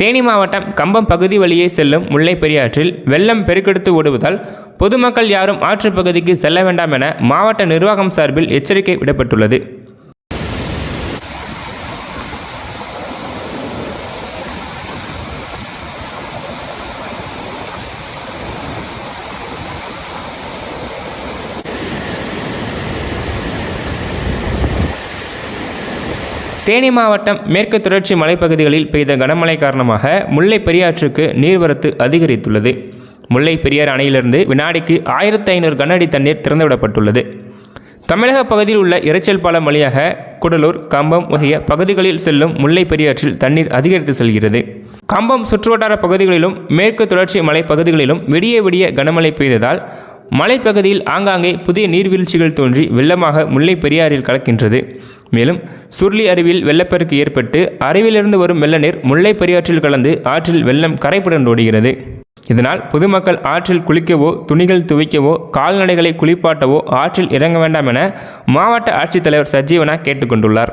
தேனி மாவட்டம் கம்பம் பகுதி வழியே செல்லும் முல்லை பெரியாற்றில் வெள்ளம் பெருக்கெடுத்து ஓடுவதால் பொதுமக்கள் யாரும் ஆற்றுப் பகுதிக்கு செல்ல வேண்டாம் என மாவட்ட நிர்வாகம் சார்பில் எச்சரிக்கை விடப்பட்டுள்ளது. தேனி மாவட்டம் மேற்கு தொடர்ச்சி மலைப்பகுதிகளில் பெய்த கனமழை காரணமாக முல்லை பெரியாற்றுக்கு நீர்வரத்து அதிகரித்துள்ளது. முல்லை பெரியார் அணையிலிருந்து வினாடிக்கு ஆயிரத்தி ஐநூறு கனஅடி தண்ணீர் திறந்துவிடப்பட்டுள்ளது. தமிழக பகுதியில் உள்ள இரைச்சல் பாலம் வழியாக குடலூர் கம்பம் ஆகிய பகுதிகளில் செல்லும் முல்லை பெரியாற்றில் தண்ணீர் அதிகரித்து செல்கிறது. கம்பம் சுற்றுவட்டார பகுதிகளிலும் மேற்கு தொடர்ச்சி மலைப்பகுதிகளிலும் விடிய விடிய கனமழை பெய்ததால் மலைப்பகுதியில் ஆங்காங்கே புதிய நீர்வீழ்ச்சிகள் தோன்றி வெள்ளமாக முல்லை பெரியாறில் கலக்கின்றது. மேலும் சுருளி அருவியில் வெள்ளப்பெருக்கு ஏற்பட்டு அருவிலிருந்து வரும் வெள்ள நீர் முல்லை பெரியாற்றில் கலந்து ஆற்றில் வெள்ளம் கரைபுரண்டோடுகிறது இதனால் பொதுமக்கள் ஆற்றில் குளிக்கவோ துணிகள் துவைக்கவோ கால்நடைகளை குளிப்பாட்டவோ ஆற்றில் இறங்க வேண்டாம் என மாவட்ட ஆட்சித்தலைவர் சஜீவனா கேட்டுக்கொண்டுள்ளார்.